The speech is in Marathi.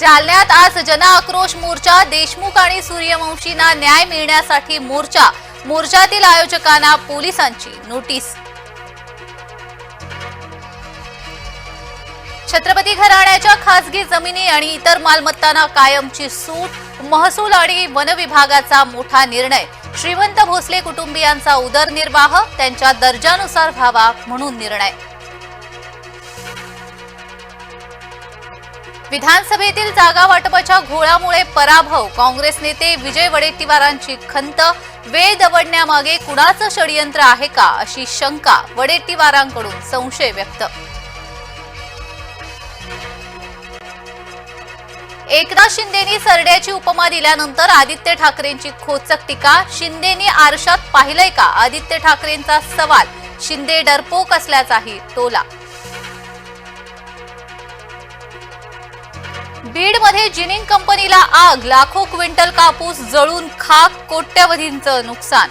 जालन्यात आज जनआक्रोश मोर्चा देशमुख आणि सूर्यवंशींना न्याय मिळण्यासाठी मोर्चा. मोर्चातील आयोजकांना पोलिसांची नोटीस. छत्रपती घराण्याच्या खासगी जमिनी आणि इतर मालमत्तांना कायमची सूट महसूल आणि वन विभागाचा मोठा निर्णय. श्रीमंत भोसले कुटुंबियांचा उदरनिर्वाह त्यांच्या दर्जानुसार व्हावा म्हणून निर्णय. विधानसभेतील जागा वाटपाच्या घोळामुळे पराभव. काँग्रेस नेते विजय वडेट्टीवारांची खंत. वेळ दवडण्यामागे कुणाचं षडयंत्र आहे का? अशी शंका वडेट्टीवारांकडून संशय व्यक्त. एकनाथ शिंदेनी सरड्याची उपमा दिल्यानंतर आदित्य ठाकरेंची खोचक टीका. शिंदेनी आरशात पाहिलंय का? आदित्य ठाकरेंचा सवाल. शिंदे डरपोक असल्याचाही टोला. बीडमध्ये जिनिंग कंपनीला आग लाखो क्विंटल कापूस जळून खाक कोट्यवधींचं नुकसान.